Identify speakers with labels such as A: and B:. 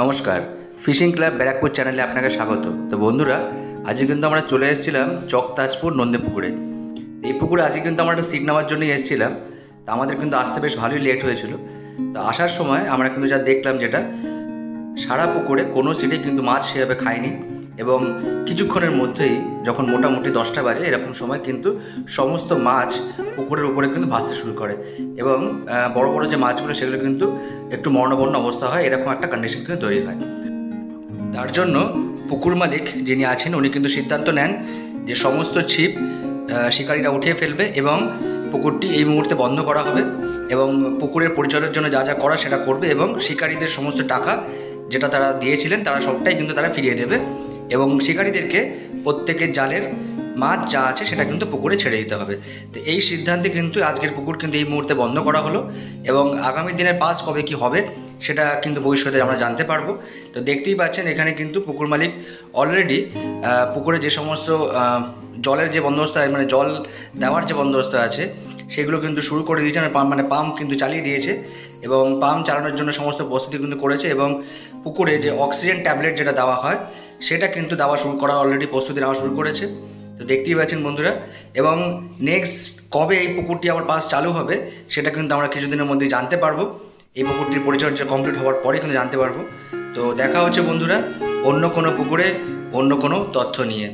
A: নমস্কার, fishing club Barrackpore চ্যানেলে আপনাকে স্বাগত। তো বন্ধুরা, আজকে কিন্তু আমরা চলে এসেছিলাম চক চকতাজপুর নন্দীপুকুরে। এই পুকুরে আজকে কিন্তু আমরা একটা সিট নেওয়ার জন্যই এসেছিলাম। তো আমাদের কিন্তু আসতে বেশ ভালোই লেট হয়েছিল। তো আসার সময় আমরা কিন্তু যা দেখলাম যেটা, সারা পুকুরে কোনো সিটে কিন্তু মাছ সেভাবে খায়নি। এবং কিছুক্ষণের মধ্যেই যখন মোটামুটি দশটা বাজে, এরকম সময় কিন্তু সমস্ত মাছ পুকুরের উপরে কিন্তু ভাসতে শুরু করে এবং বড় বড় যে মাছগুলো সেগুলো কিন্তু একটু মর্ণবর্ণ অবস্থা হয়, এরকম একটা কন্ডিশন কিন্তু তৈরি হয়। তার জন্য পুকুর মালিক যিনি আছেন, উনি কিন্তু সিদ্ধান্ত নেন যে সমস্ত ছিপ শিকারীরা উঠিয়ে ফেলবে এবং পুকুরটি এই মুহূর্তে বন্ধ করা হবে এবং পুকুরের পরিচয়ের জন্য যা যা করা সেটা করবে এবং শিকারীদের সমস্ত টাকা যেটা তারা দিয়েছিলেন, তারা সবটাই কিন্তু তারা ফিরিয়ে দেবে। এবং শিকারীদেরকে প্রত্যেকের জালের মাছ যা আছে সেটা কিন্তু পুকুরে ছেড়ে দিতে হবে। তো এই সিদ্ধান্তে কিন্তু আজকের পুকুর কিন্তু এই মুহূর্তে বন্ধ করা হলো এবং আগামী দিনের পাস কবে কি হবে সেটা কিন্তু ভবিষ্যতে আমরা জানতে পারব। তো দেখতেই পাচ্ছেন এখানে কিন্তু পুকুর মালিক অলরেডি পুকুরে যে সমস্ত জলের যে বন্দোবস্ত আছে, মানে জল দেওয়ার যে বন্দোবস্ত আছে সেগুলো কিন্তু শুরু করে দিয়েছে মানে পাম্প মানে পাম্প কিন্তু চালিয়ে দিয়েছে এবং পাম্প চালানোর জন্য সমস্ত প্রস্তুতি কিন্তু করেছে এবং পুকুরে যে অক্সিজেন ট্যাবলেট যেটা দেওয়া হয় সেটা কিন্তু দেওয়া শুরু করা অলরেডি প্রস্তুতি নেওয়া শুরু করেছে। তো দেখতেই পাচ্ছেন বন্ধুরা। এবং নেক্সট কবে এই পুকুরটি আবার পাস চালু হবে, সেটা কিন্তু আমরা কিছুদিনের মধ্যেই জানতে পারব। এই পুকুরটির পরিচর্যা কমপ্লিট হওয়ার পরে কিন্তু জানতে পারব। তো দেখা হচ্ছে বন্ধুরা অন্য কোনো পুকুরে, অন্য কোনো তথ্য নিয়ে।